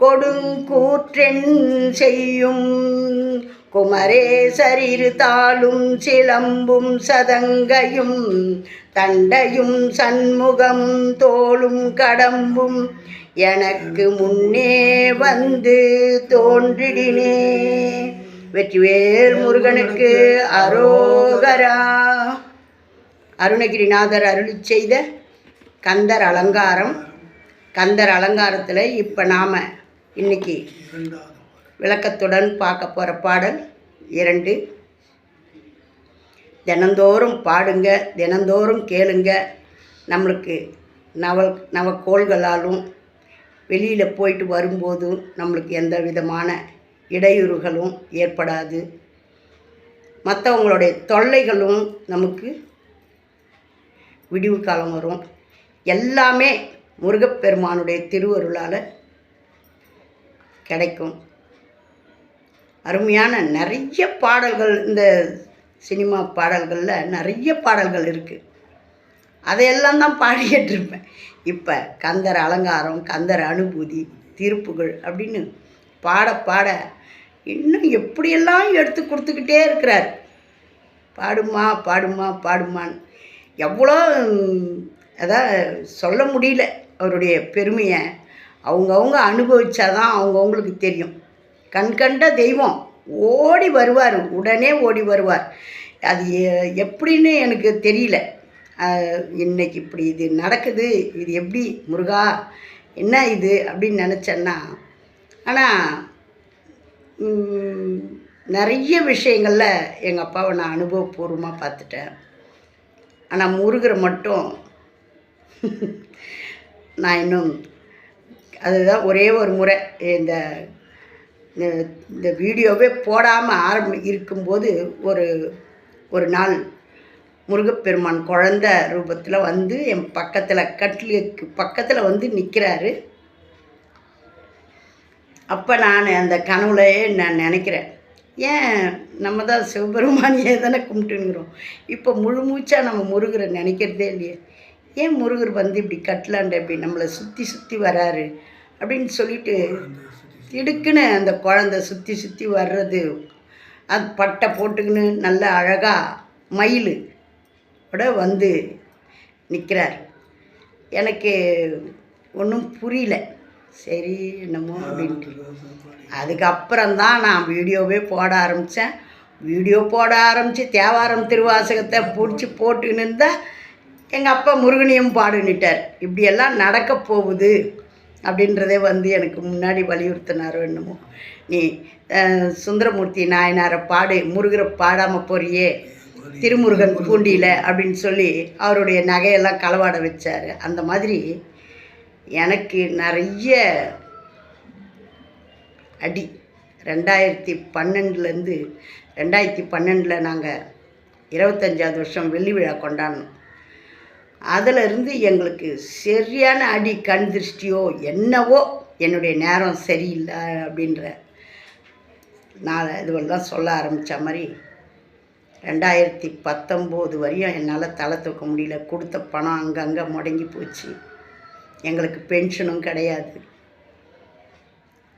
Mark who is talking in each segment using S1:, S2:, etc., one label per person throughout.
S1: கொடுங்கூற்றென் செய்யும். குமரேசரிரு தாளும் சிலம்பும் சதங்கையும் தண்டையும் சண்முகம் தோளும் கடம்பும் எனக்கு முன்னே வந்து தோன்றிடினே. வெற்றிவேல் முருகனுக்கு அரோகரா. அருணகிரிநாதர் அருளி செய்த கந்தர் அலங்காரம். கந்தர் அலங்காரத்தில் இப்போ நாம் இன்னைக்கு விளக்கத்துடன் பார்க்க போகிற பாடல் இரண்டு. தினந்தோறும் பாடுங்க தினந்தோறும் கேளுங்க. நம்மளுக்கு நவல் நவக்கோள்களாலும் வெளியில் போயிட்டு வரும்போதும் நம்மளுக்கு எந்த விதமான இடையூறுகளும் ஏற்படாது. மற்றவங்களுடைய தொல்லைகளும் நமக்கு விடிவு காலம் வரும். எல்லாமே முருகப்பெருமானுடைய திருவருளால் கிடைக்கும். அருமையான நிறைய பாடல்கள் இந்த சினிமா பாடல்களில் நிறைய பாடல்கள் இருக்குது அதையெல்லாம் தான் பாடிக்கிட்டிருப்பேன். இப்போ கந்தர் அலங்காரம் கந்தர் அனுபூதி தீர்ப்புகள் அப்படின்னு பாட பாட இன்னும் எப்படியெல்லாம் எடுத்து கொடுத்துக்கிட்டே இருக்கிறார். பாடுமா பாடுமா பாடுமான்னு எவ்வளோ அதான் சொல்ல முடியல அவருடைய பெருமையை. அவங்கவுங்க அனுபவிச்சாதான் அவங்கவுங்களுக்கு தெரியும். கண் கண்ட தெய்வம். ஓடி வருவார். உடனே ஓடி வருவார். அது எப்படின்னு எனக்கு தெரியல. இன்னைக்கு இப்படி இது நடக்குது. இது எப்படி முருகா? என்ன இது? அப்படின்னு நினச்சேன்னா ஆனால் நிறைய விஷயங்களில் எங்கள் அப்பாவை நான் அனுபவபூர்வமாக பார்த்துட்டேன். ஆனால் முருகரை மட்டும் நான் இன்னும் அதுதான் ஒரே ஒரு முறை. இந்த இந்த- இந்த வீடியோவே போடாமல் ஆரம்பி இருக்கும்போது ஒரு ஒரு நாள் முருகப்பெருமான் குழந்த ரூபத்தில் வந்து என் பக்கத்தில் கட்லுக்கு பக்கத்தில் வந்து நிற்கிறாரு அப்போ நான் அந்த கனவுலையே நான் நினைக்கிறேன். ஏன் நம்ம தான் சிவபெருமானியே தானே கும்பிட்டுங்கிறோம் இப்போ முழு மூச்சாக நம்ம முருகரை நினைக்கிறதே இல்லையே. ஏன் முருகர் வந்து இப்படி கட்டலாண்ட இப்படி நம்மளை சுற்றி சுற்றி வராரு அப்படின்னு சொல்லிட்டு திடுக்குன்னு அந்த குழந்தை சுற்றி சுற்றி வர்றது. அது பட்டை போட்டுக்கின்னு நல்ல அழகாக மயில் கூட வந்து நிற்கிறார் எனக்கு ஒன்றும் புரியல. சரி என்னமோ அப்படின்ட்டு. அதுக்கப்புறம் தான் நான் வீடியோவே போட ஆரம்பித்தேன் வீடியோ போட ஆரம்பித்து தேவாரம் திருவாசகத்தை பிடிச்சி போட்டுக்கின்னு இருந்தால் எங்கள் அப்பா முருகனையும் பாடுனிட்டார் இப்படியெல்லாம் நடக்க போகுது அப்படின்றதே வந்து எனக்கு முன்னாடி வலியுறுத்தினாரோ என்னமோ. நீ சுந்தரமூர்த்தி நாயனாரை பாடு முருகரை பாடாமல் போறியே திருமுருகன் பூண்டியில் அப்படின்னு சொல்லி அவருடைய நகையெல்லாம் களவாட வச்சார். அந்த மாதிரி எனக்கு நிறைய அடி. ரெண்டாயிரத்தி பன்னெண்டுலேருந்து ரெண்டாயிரத்தி பன்னெண்டில் நாங்கள் இருபத்தஞ்சாவது வருஷம் வெள்ளி விழா கொண்டாடணும் அதிலிருந்து எங்களுக்கு சரியான அடி கண் திருஷ்டியோ என்னவோ என்னுடைய நேரம் சரியில்லை அப்படின்ற நான் இதுவெல்லாம் சொல்ல ஆரம்பித்த மாதிரி ரெண்டாயிரத்தி பத்தொம்போது வரையும் என்னால் தலை தூக்க முடியல. கொடுத்த பணம் அங்கங்கே முடங்கி போச்சு. எங்களுக்கு பென்ஷனும் கிடையாது.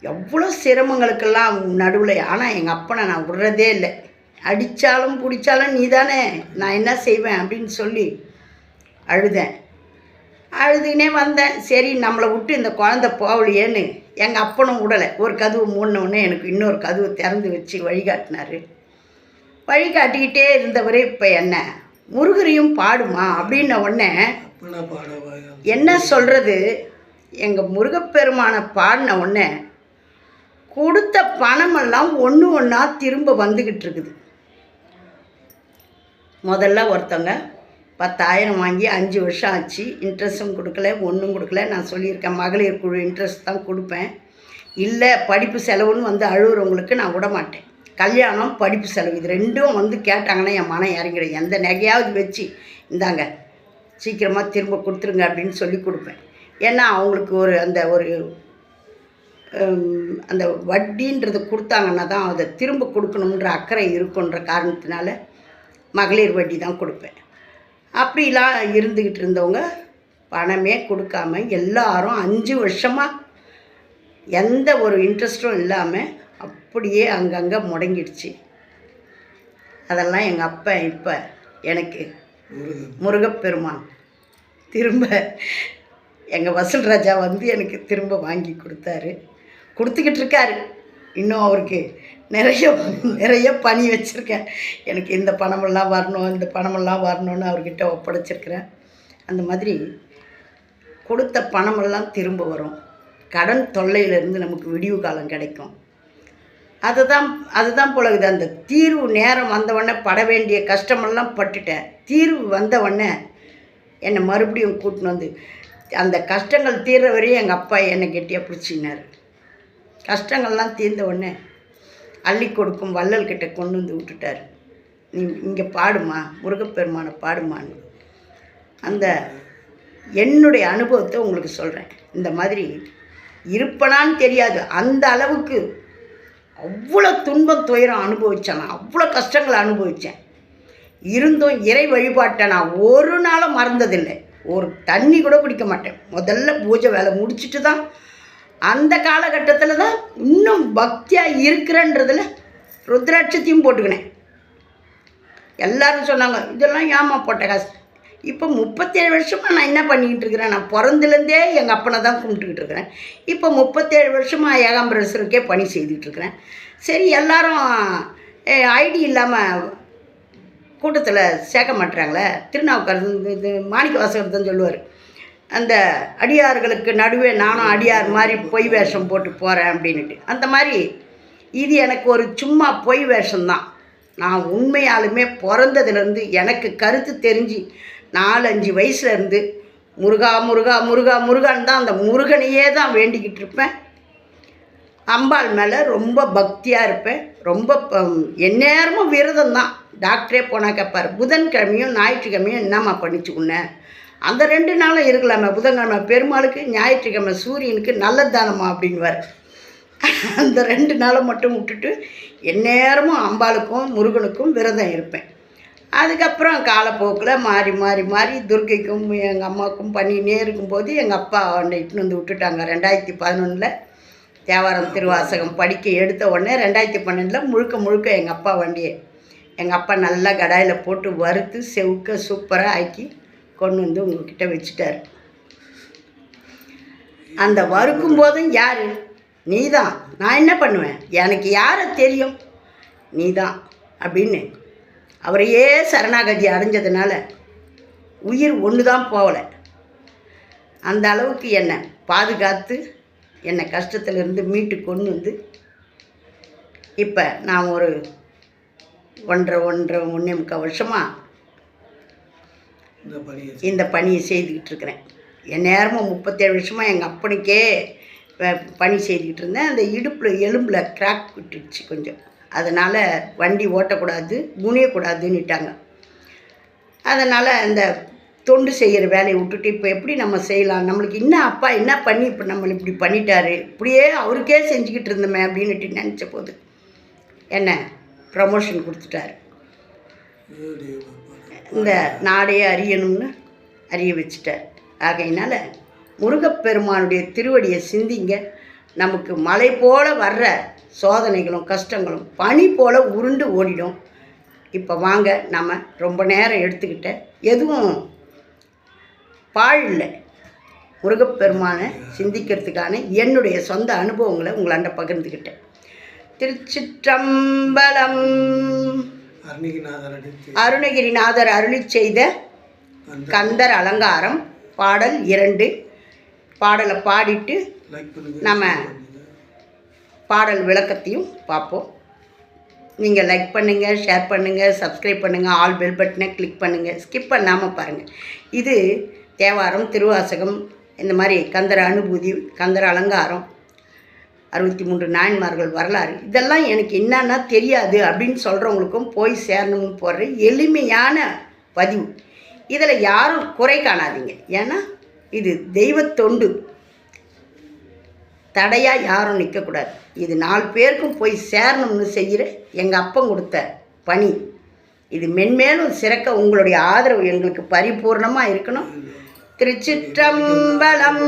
S1: எவ்வளோ சிரமங்களுக்கெல்லாம் நடுவில் ஆனால் எங்கள் அப்பனை நான் விடுறதே இல்லை. அடித்தாலும் பிடிச்சாலும் நீ தானே நான் என்ன செய்வேன் அப்படின்னு சொல்லி அழுதேன். அழுதுனே வந்தேன். சரி நம்மளை விட்டு இந்த குழந்த போகலையேன்னு எங்கள் அப்பனும் விடலை ஒரு கதவு மூடினோடனே எனக்கு இன்னொரு கதவு திறந்து வச்சு வழிகாட்டினாரு. வழிகாட்டிக்கிட்டே இருந்தவர் இப்போ என்ன? முருகரையும் பாடுமா? அப்படின்ன உடனே என்ன சொல்கிறது எங்கள் முருகப்பெருமானை பாடின உடனே கொடுத்த பணமெல்லாம் ஒன்று ஒன்றா திரும்ப வந்துக்கிட்டு இருக்குது. முதல்ல ஒருத்தவங்க பத்தாயிரம் வாங்கி அஞ்சு வருஷம் ஆச்சு. இன்ட்ரெஸ்ட்டும் கொடுக்கல ஒன்றும் கொடுக்கல. நான் சொல்லியிருக்கேன் மகளிர் குழு இன்ட்ரெஸ்ட் தான் கொடுப்பேன். இல்லை படிப்பு செலவுன்னு வந்து அழுகுறவங்களுக்கு நான் விட மாட்டேன். கல்யாணம் படிப்பு செலவு இது ரெண்டும் வந்து கேட்டாங்கன்னா என் மனம் இறங்கிடும். எந்த நகையாவது வச்சு இந்தாங்க சீக்கிரமாக திரும்ப கொடுத்துருங்க அப்படின்னு சொல்லி கொடுப்பேன். ஏன்னா அவங்களுக்கு ஒரு அந்த ஒரு அந்த வட்டின்றது கொடுத்தாங்கன்னா தான் அதை திரும்ப கொடுக்கணுன்ற அக்கறை இருக்குன்ற காரணத்தினால மகளிர் வட்டி தான் கொடுப்பேன். அப்படிலாம் இருந்துக்கிட்டு இருந்தவங்க பணமே கொடுக்காம எல்லாரும் அஞ்சு வருஷமாக எந்த ஒரு இன்ட்ரெஸ்ட்டும் இல்லாமல் அப்படியே அங்கங்கே முடங்கிடுச்சு. அதெல்லாம் எங்கள் அப்பா இப்போ எனக்கு முருகப்பெருமான். திரும்ப எங்கள் வசூல் ராஜா வந்து எனக்கு திரும்ப வாங்கி கொடுத்தாரு. கொடுத்துக்கிட்டு இருக்காரு. இன்னும் அவருக்கு நிறைய நிறைய பணி வச்சுருக்கேன். எனக்கு இந்த பணமெல்லாம் வரணும் இந்த பணமெல்லாம் வரணும்னு அவர்கிட்ட ஒப்படைச்சிருக்கிறேன். அந்த மாதிரி கொடுத்த பணமெல்லாம் திரும்ப வரும். கடன் தொல்லையிலேருந்து நமக்கு விடிவு காலம் கிடைக்கும். அதுதான் அதுதான் போலகுது அந்த தீர்வு நேரம் வந்தவொடனே பட வேண்டிய கஷ்டமெல்லாம் பட்டுட்டேன். தீர்வு வந்தவொடனே என்னை மறுபடியும் கூட்டின்னு வந்து அந்த கஷ்டங்கள் தீர்ற வரையும் எங்கள் அப்பா என்னை கெட்டியாக பிடிச்சினார் கஷ்டங்கள்லாம் தீர்ந்த உடனே அள்ளி கொடுக்கும் வள்ளல் கிட்ட கொண்டு வந்து விட்டுட்டார். நீ இங்கே பாடுமா முருகப்பெருமானை பாடுமான்னு. அந்த என்னுடைய அனுபவத்தை உங்களுக்கு சொல்கிறேன் இந்த மாதிரி இருப்பனான்னு தெரியாது. அந்த அளவுக்கு அவ்வளோ துன்பம் துயரம் அனுபவித்தேன் நான். அவ்வளோ கஷ்டங்களை அனுபவித்தேன் இருந்தும் இறை வழிபாட்டை நான் ஒரு நாளும் மறந்ததில்லை. ஒரு தண்ணி கூட குடிக்க மாட்டேன். முதல்ல பூஜை வேலை முடிச்சிட்டு தான் அந்த காலகட்டத்தில் தான் இன்னும் பக்தியாக இருக்கிறன்றதில் ருத்ராட்சத்தையும் போட்டுக்கினேன். எல்லாரும் சொன்னாங்க இதெல்லாம் ஏமா போட்ட காசு? இப்போ முப்பத்தேழு வருஷமாக நான் என்ன பண்ணிக்கிட்டு இருக்கிறேன்? நான் பிறந்துலேருந்தே எங்கள் அப்பனை தான் கும்பிட்டுக்கிட்டு இருக்கிறேன். இப்போ முப்பத்தேழு வருஷமாக ஏகாம்பரேஸ்வருக்கே பணி செய்துக்கிட்டு இருக்கிறேன். சரி எல்லாரும் ஐடி இல்லாமல் கூட்டத்தில் சேர்க்க மாட்டுறாங்களே. திருநாவுக்கரசு இது மாணிக்க வாசகர் தான் சொல்லுவார். அந்த அடியார்களுக்கு நடுவே நானும் அடியார் மாதிரி பொய் வேஷம் போட்டு போகிறேன் அப்படின்ட்டு அந்த மாதிரி இது எனக்கு ஒரு சும்மா பொய் வேஷம்தான். நான் உண்மையாலுமே பிறந்ததுலேருந்து எனக்கு கருத்து தெரிஞ்சு நாலஞ்சு வயசுலேருந்து முருகா முருகா முருகா முருகான்னு தான் அந்த முருகனையே தான் வேண்டிக்கிட்டு இருப்பேன். அம்பாள் மேலே ரொம்ப பக்தியாக இருப்பேன். ரொம்ப ப- எந்நேரமும் விரதம் தான் டாக்டரே போனால் கேட்பார் புதன்கிழமையும் ஞாயிற்றுக்கிழமையும் என்னம்மா பண்ணிச்சுக்குண்ண அந்த ரெண்டு நாளும் இருக்கலாமே. புதன்கிழமை பெருமாளுக்கு ஞாயிற்றுக்கிழமை சூரியனுக்கு நல்ல தானமா அப்படின்வார் அந்த ரெண்டு நாளை மட்டும் விட்டுட்டு எந்நேரமும் அம்பாளுக்கும் முருகனுக்கும் விரதம் இருப்பேன். அதுக்கப்புறம் காலப்போக்கில் மாறி மாறி மாறி துர்க்கைக்கும் எங்கள் அம்மாவுக்கும் பண்ணினே இருக்கும்போது எங்கள் அப்பா அவனை இட்டுன்னு வந்து விட்டுட்டாங்க. ரெண்டாயிரத்தி பதினொன்றில் தேவாரம் திருவாசகம் படிக்க எடுத்த உடனே ரெண்டாயிரத்தி பன்னெண்டில் முழுக்க முழுக்க எங்கள் அப்பா வண்டியை எங்கள் அப்பா நல்லா கடாயில் போட்டு வறுத்து செவுக்க சூப்பராக ஆக்கி கொண்டு வந்து உங்ககிட்ட வச்சுட்டார். அந்த வறுக்கும் போதும் யார்? நீ தான் நான் என்ன பண்ணுவேன்? எனக்கு யாரை தெரியும்? நீ தான் அப்படின்னு அவரையே சரணாகதி அடைஞ்சதுனால உயிர் ஒன்று தான் போகலை. அந்த அளவுக்கு என்னை பாதுகாத்து என்னை கஷ்டத்துலேருந்து மீட்டு கொண்டு வந்து இப்போ நான் ஒரு ஒன்றரை ஒன்றரை ஒன்றே முக்கால் வருஷமாக
S2: இந்த பணியை
S1: செய்துக்கிட்டு இருக்கிறேன் என் நேரமும் முப்பத்தேழு வருஷமாக எங்கள் அப்பனுக்கே பணி செய்துக்கிட்டு இருந்தேன் அந்த இடுப்பில் எலும்பில் கிராக் விட்டுடுச்சு கொஞ்சம். அதனால் வண்டி ஓட்டக்கூடாது குனியக்கூடாதுன்னுட்டாங்க. அதனால் இந்த தொண்டு செய்கிற வேலையை விட்டுட்டு இப்போ எப்படி நம்ம செய்யலாம்? நம்மளுக்கு என்ன அப்பா என்ன பண்ணி இப்போ நம்மளை இப்படி பண்ணிட்டாரு? இப்படியே அவருக்கே செஞ்சுக்கிட்டு இருந்தோமே அப்படின்னுட்டு நினச்ச போது என்ன? ப்ரமோஷன் கொடுத்துட்டாரு. இந்த நாடே அறியணும்னு அறிய வச்சுட்டார். ஆகையினால முருகப்பெருமானுடைய திருவடியை சிந்திங்க. நமக்கு மலை போல் வர்ற சோதனைகளும் கஷ்டங்களும் பனி போல் உருண்டு ஓடிடும். இப்போ வாங்க நம்ம ரொம்ப நேரம் எடுத்துக்கிட்ட எதுவும் பாழ் இல்லை. முருகப்பெருமானை சிந்திக்கிறதுக்கான என்னுடைய சொந்த அனுபவங்களை உங்களாண்ட பகிர்ந்துக்கிட்டேன். திருச்சிற்றம்பலம் அருணகிரிநாதர் அருளிச் செய்த கந்தர் அலங்காரம் பாடல் இரண்டு. பாடலை பாடிட்டு நம்ம. பாடல் விளக்கத்தையும் பார்ப்போம். நீங்கள் லைக் பண்ணுங்கள் ஷேர் பண்ணுங்கள் சப்ஸ்கிரைப் பண்ணுங்கள் ஆல் பெல் பட்டனை கிளிக் பண்ணுங்கள் ஸ்கிப் பண்ணாமல் பாருங்கள் இது தேவாரம் திருவாசகம் இந்த மாதிரி கந்தர அனுபூதி கந்தர அலங்காரம் அறுபத்தி மூன்று நாயன்மார்கள் வரலாறு. இதெல்லாம் எனக்கு என்னன்னா தெரியாது அப்படின்னு சொல்கிறவங்களுக்கும் போய் சேரணும்னு போடுற எளிமையான பதிவு. இதில் யாரும் குறை காணாதீங்க. ஏன்னா இது தெய்வத் தொண்டு. தடையாக யாரும் நிற்கக்கூடாது. இது நாலு பேருக்கும் போய் சேரணும்னு செய்கிற எங்கள் அப்பன் கொடுத்த பணி. இது மென்மேலும் சிறக்க உங்களுடைய ஆதரவு எங்களுக்கு பரிபூர்ணமாக இருக்கணும். திருச்சிற்றம்பலம்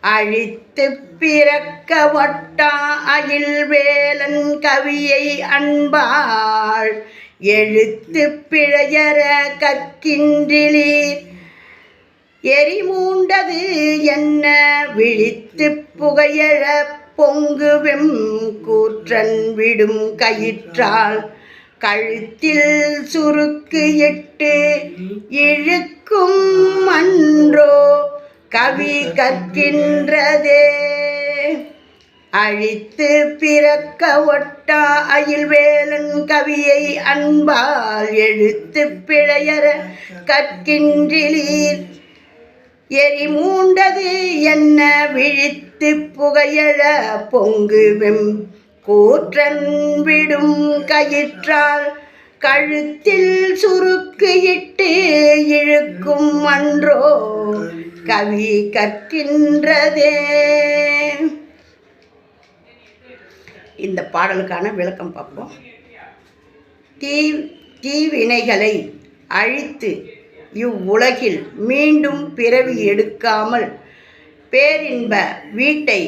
S1: அழித்து பிறக்க வட்டா அகில் வேலன் கவியை அன்பாள். எழுத்து பிழையர கற்கின்றிலீர் எரிமூண்டது என்ன? விழித்து புகையழ பொங்குவெம் கூற்றன் விடும் கயிற்றால். கழுத்தில் சுருக்கு எட்டு இழுக்கும் அன்றோ கவி கற்கின்றதே. அழித்து பிறக்க ஒட்டா அயில்வேலன் கவியை அன்பால் எழுத்து பிழையற கற்கின்றீர் எரி மூண்டது என்ன விழித்து புகையழ பொங்கு வெம் கூற்றன் விடும் கயிற்றால் கழுத்தில் சுருக்கு இட்டு இழுக்கும் அன்றோ கவி கற்கின்றதே. இந்த பாடலுக்கான விளக்கம் பார்ப்போம். தீ தீவினைகளை அழித்து இவ்வுலகில் மீண்டும் பிறவி எடுக்காமல் பேரின்ப வீட்டை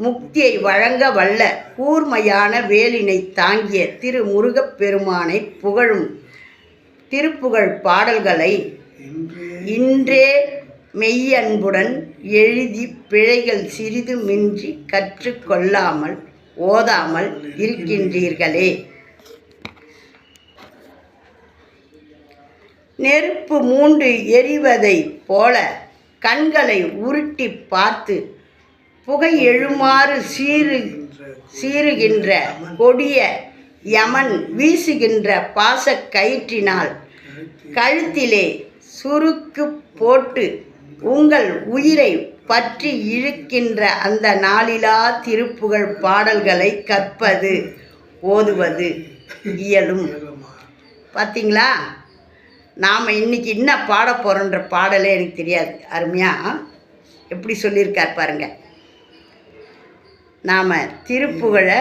S1: முக்தியை வழங்க வல்ல கூர்மையான வேலினை தாங்கிய திரு முருகப் பெருமானை புகழும் திருப்புகழ் பாடல்களை
S2: இன்று
S1: மெய்யன்புடன் எழுதி பிழைகள் சிறிது மின்றி கற்றுக்கொள்ளாமல் ஓதாமல் இருக்கின்றீர்களே. நெருப்பு மூண்டு எரிவதைப் போல கண்களை உருட்டி பார்த்து புகை எழுமாறு சீறு சீறுகின்ற கொடிய யமன் வீசுகின்ற பாசக் கயிற்றினால் கழுத்திலே சுருக்கு போட்டு உங்கள் உயிரை பற்றி இழுக்கின்ற அந்த நாளிலா திருப்புகழ் பாடல்களை கற்பது ஓதுவது இயலும். பார்த்தீங்களா நாம் இன்னைக்கு என்ன பாட போகிறோன்ற பாடலே எனக்கு தெரியாது. அருமையாக எப்படி சொல்லியிருக்கார் பாருங்கள் நாம் திருப்புகழை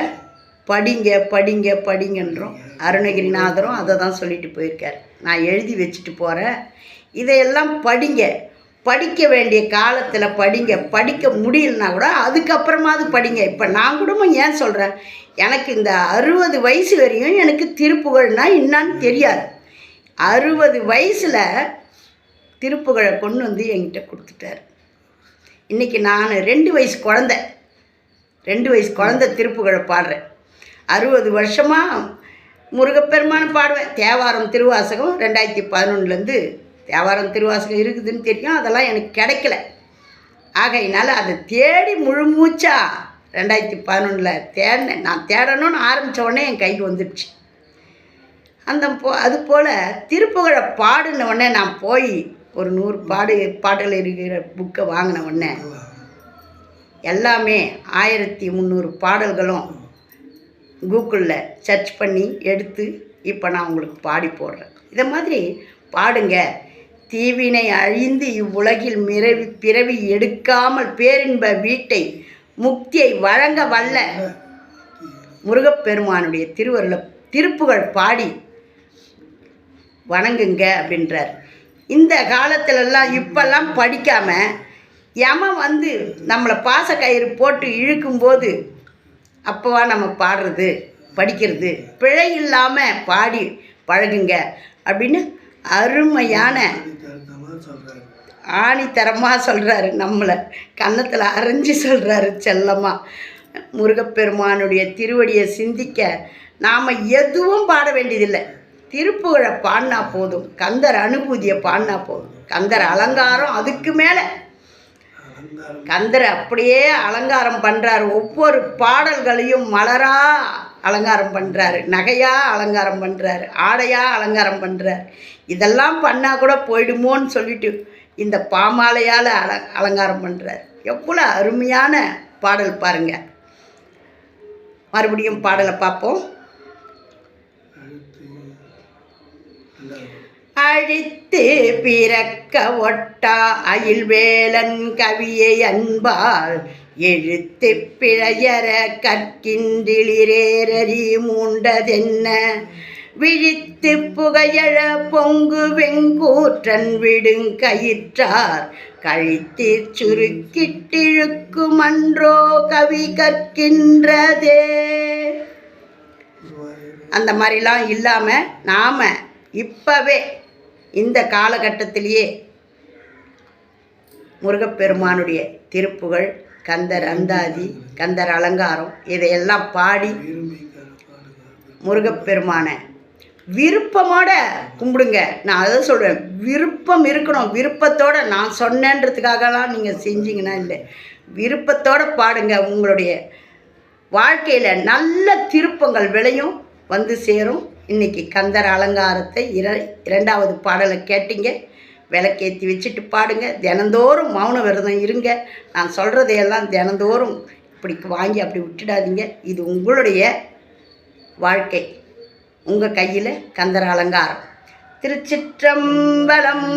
S1: படிங்க படிங்க படிங்கன்றோம். அருணகிரிநாதரும் அதை தான் சொல்லிட்டு போயிருக்கார். நான் எழுதி வச்சுட்டு போகிறேன் இதையெல்லாம் படிங்க. படிக்க வேண்டிய காலத்தில் படிங்க. படிக்க முடியலனா கூட அதுக்கப்புறமாவது படிங்க. இப்போ நான் கூட ஏன் சொல்கிறேன் எனக்கு இந்த அறுபது வயசு வரையும் எனக்கு திருப்புகழ்னா என்னான்னு தெரியாது. அறுபது வயசில் திருப்புகழை கொண்டு வந்து என்கிட்ட கொடுத்துட்டார். இன்றைக்கி நான் ரெண்டு வயசு குழந்த. ரெண்டு வயசு குழந்த திருப்புகளை பாடுறேன். அறுபது வருஷமாக முருகப்பெருமான் பாடுவேன். தேவாரம் திருவாசகம் ரெண்டாயிரத்தி பதினொன்றுலேருந்து தேவாரம் திருவாசகம் இருக்குதுன்னு தெரியும். அதெல்லாம் எனக்கு கிடைக்கல. ஆகையினால அதை தேடி முழு மூச்சா ரெண்டாயிரத்தி பதினொன்றில் தேடினேன். நான் தேடணும்னு ஆரம்பித்த உடனே என் கைக்கு வந்துடுச்சு. அந்த போ அது போல் திருப்புகழை பாடின உடனே நான் போய் ஒரு நூறு பாடு பாடல் இருக்கிற புக்கை வாங்கின உடனே எல்லாமே ஆயிரத்தி முந்நூறு பாடல்களும் கூகுளில் சர்ச் பண்ணி எடுத்து இப்போ நான் உங்களுக்கு பாடி போடுறேன். இதை மாதிரி பாடுங்க. தீவினை அழிந்து இவ்வுலகில் மிரவி பிறவி எடுக்காமல் பேரின்ப வீட்டை முக்தியை வழங்க வல்ல முருகப்பெருமானுடைய திருவருள திருப்புகழ் பாடி வணங்குங்க அப்படின்றார். இந்த காலத்திலெல்லாம் இப்பெல்லாம் படிக்காமல் யம வந்து நம்மளை பாச கயிறு போட்டு இழுக்கும்போது அப்போவா நம்ம பாடுறது படிக்கிறது. பிழை இல்லாமல் பாடி பழகுங்க. அப்படின்னு அருமையான ஆணித்தரமாக சொல்கிறாரு நம்மளை கன்னத்தில் அரைஞ்சி சொல்கிறாரு செல்லமாக முருகப்பெருமானுடைய திருவடியை சிந்திக்க நாம் எதுவும் பாட வேண்டியதில்லை. திருப்புகழை பாடினா போதும். கந்தர் அனுபூதியை பாடினா போதும். கந்தர் அலங்காரம் அதுக்கு மேலே. கந்தர் அப்படியே அலங்காரம் பண்ணுறாரு ஒவ்வொரு பாடல்களையும் மலரா அலங்காரம் பண்ணுறாரு நகையா அலங்காரம் பண்ணுறாரு ஆடையா அலங்காரம் பண்ணுறாரு இதெல்லாம் பண்ணால் கூட போயிடுமோன்னு சொல்லிட்டு இந்த பாமாலையால் அல அலங்காரம் பண்ணுறாரு எவ்வளோ அருமையான பாடல் பாருங்க. மறுபடியும் பாடலை பார்ப்போம்.
S2: அடுத்து ரெண்டாவது
S1: பிறக்க ஒட்டா அயில்வேலன் கவியை அன்பால் எழுத்து பிழையற கற்கின்றிலிரேரறி மூண்டதென்ன? விழித்து புகையழ பொங்கு வெங்கூற்றன் விடுங்கயிற்றார் கழித்தீர் சுருக்கிட்டிழுக்கும் அன்றோ கவி கற்கின்றதே. அந்த மாதிரிலாம் இல்லாமல் நாம் இப்போவே இந்த காலகட்டத்திலேயே முருகப்பெருமானுடைய திருப்புகழ் கந்தர் அந்தாதி கந்தர் அலங்காரம் இதையெல்லாம் பாடி முருகப்பெருமானை விருப்பமோட கும்பிடுங்க. நான் அதை சொல்கிறேன் விருப்பம் இருக்கணும். விருப்பத்தோட நான் சொன்னேன்றதுக்காகலாம் நீங்கள் செஞ்சீங்கன்னா இல்லை. விருப்பத்தோட பாடுங்க. உங்களுடைய வாழ்க்கையில் நல்ல திருப்பங்கள் விளையும் வந்து சேரும். இன்னைக்கு கந்தர் அலங்காரத்தை இர இரண்டாவது பாடலை கேட்டீங்க. விளக்கேற்றி வச்சுட்டு பாடுங்க. தினந்தோறும் மௌன விரதம் இருங்க. நான் சொல்கிறதையெல்லாம் தினந்தோறும் இப்படி வாங்கி அப்படி விட்டுடாதீங்க. இது உங்களுடைய வாழ்க்கை. உங்கள் கையில் கந்தர் அலங்காரம். திருச்சிற்றம்பலம்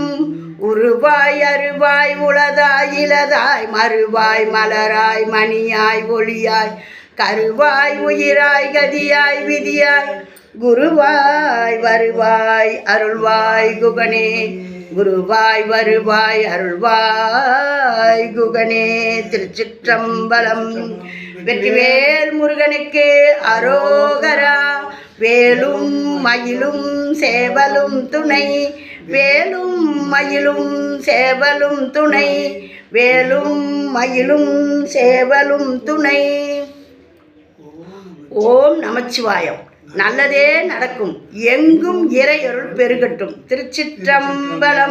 S1: உருவாய் அருவாய் உளதாய் இலதாய் மறுவாய் மலராய் மணியாய் ஒளியாய் கருவாய் உயிராய் கதியாய் விதியாய் குருவாய் வருவாய் அருள்வாய் குகனே. குருவாய் வருவாய் அருள்வாய் குகனே. திருச்சிற்றம்பலம் வெற்றிவேல் முருகனுக்கு அரோகரா. வேலும் மயிலும் சேவலும் துணை. வேலும் மயிலும் சேவலும் துணை. வேலும் மயிலும் சேவலும் துணை. ஓம் நமச்சிவாயம். நல்லதே நடக்கும். எங்கும் இறையருள் பெருகட்டும். திருச்சிற்றம்பலம்